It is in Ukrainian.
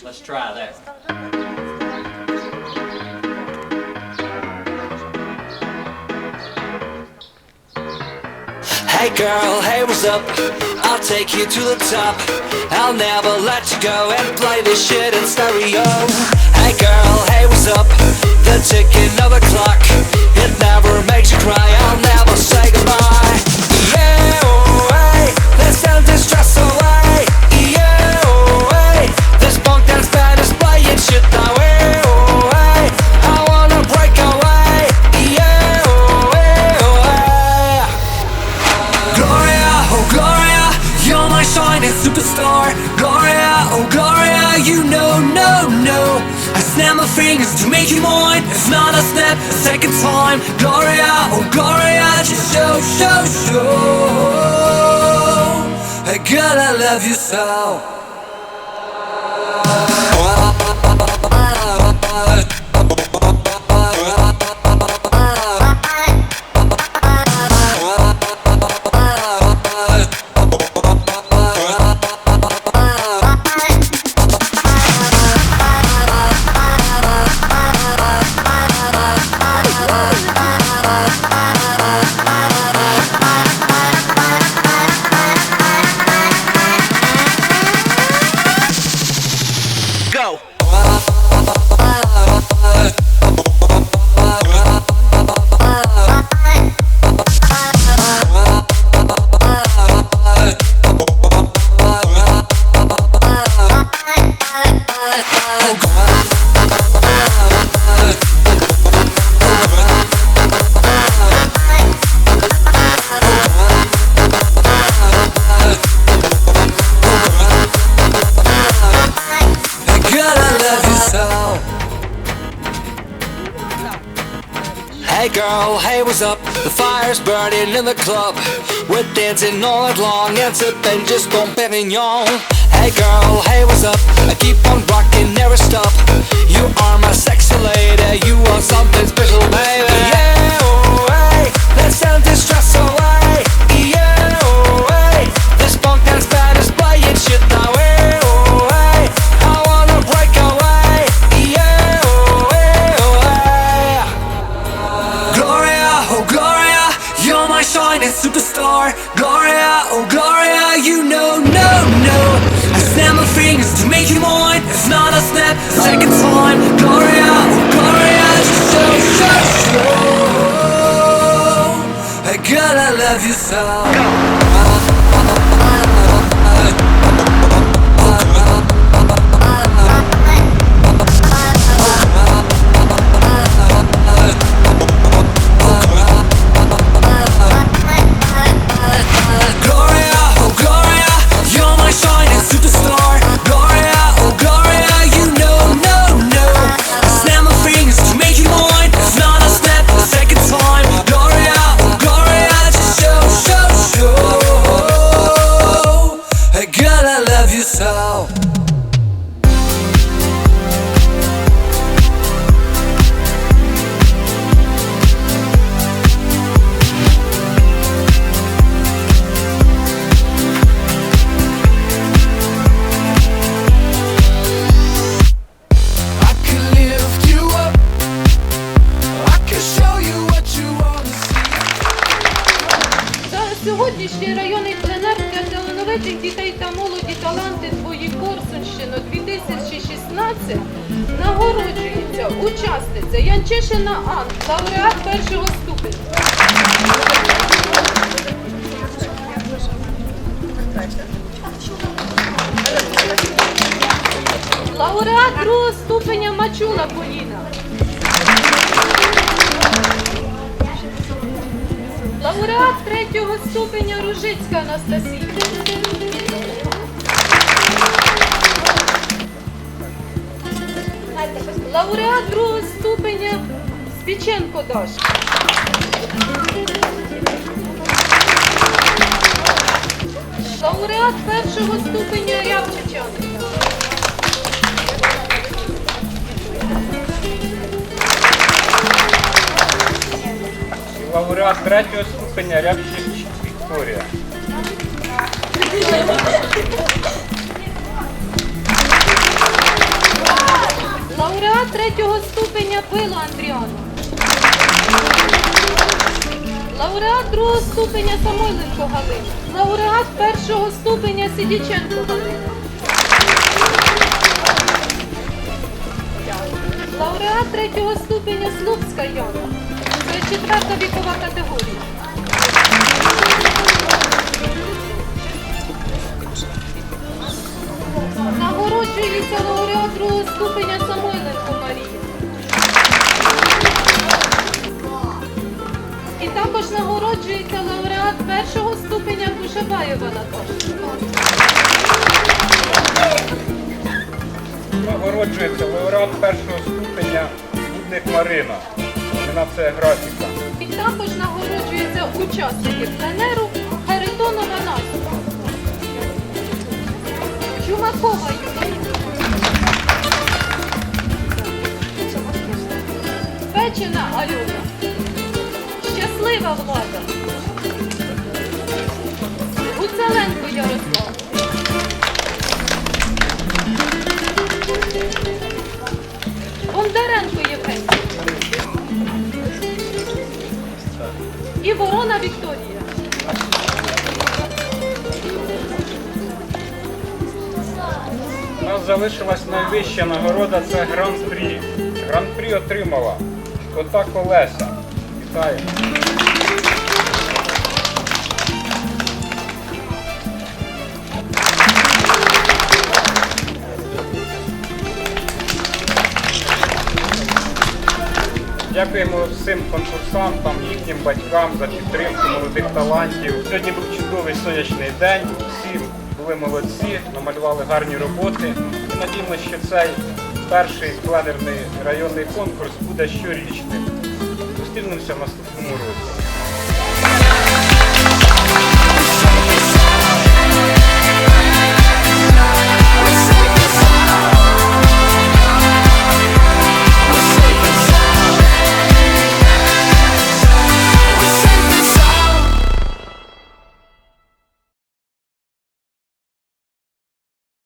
Let's try that. Hey girl, hey what's up? I'll take you to the top I'll never let you go and play this shit in stereo Hey girl, hey what's up? The ticking of the clock It never makes you cry, I'll never say goodbye Yeah, oh, hey, let's send this stress shining superstar. Gloria, oh Gloria, you know, no, no. I snap my fingers to make you mine. It's not a step, a second time. Gloria, oh Gloria, just show, show, show. Girl, I love you so. Girl, hey what's up? The fire's burning in the club. We're dancing all night long and sipping just Dom Perignon. Hey girl, hey what's up? I keep on rocking, never stop. You are my sexy lady, you are something special, baby. Superstar. Gloria, oh Gloria, you know, no, no. I snap my fingers to make you mine. It's not a a second time. Gloria, oh Gloria, show. Hey girl, I love you so. Таланти твої Корсунщино 2016 нагороджується учасниця Янчишина Ан, лауреат першого ступеня. Лауреат другого ступеня Мачула Поліна. Лауреат третього ступеня Ружицька Анастасія. Лауреат другого ступеня Спіченко Даша. Лауреат першого ступеня Рябчичан. Лауреат третього ступеня Рябчик Вікторія. Лауреат третього ступеня Пило Андріану. Лауреат другого ступеня Самойленко Галина. Лауреат першого ступеня Сидіченко Галина. Лауреат третього ступеня Слуцька Яна. Це четверта вікова категорія. Нагороджується лауреат другого ступеня Самойленко Марія. І також нагороджується лауреат першого ступеня Кушабаєва Наташа. Нагороджується лауреат першого ступеня Будник Марина. Вона це графіка. І також нагороджується учасників пленеру Чумакова. Печена Альона. Щаслива влада. Гуцеленко Ярослав. Бондаренко Євгеній. І Ворона Вікторія. Залишилась найвища нагорода це гран-прі. Гран-прі отримала кота Колеса. Вітаю. Дякуємо всім конкурсантам, їхнім батькам за підтримку молодих талантів. Сьогодні був чудовий сонячний день. Всі були молодці, намалювали гарні роботи. Надіємося, що цей перший пленерний районний конкурс буде щорічним. Зустрінемося в наступному році.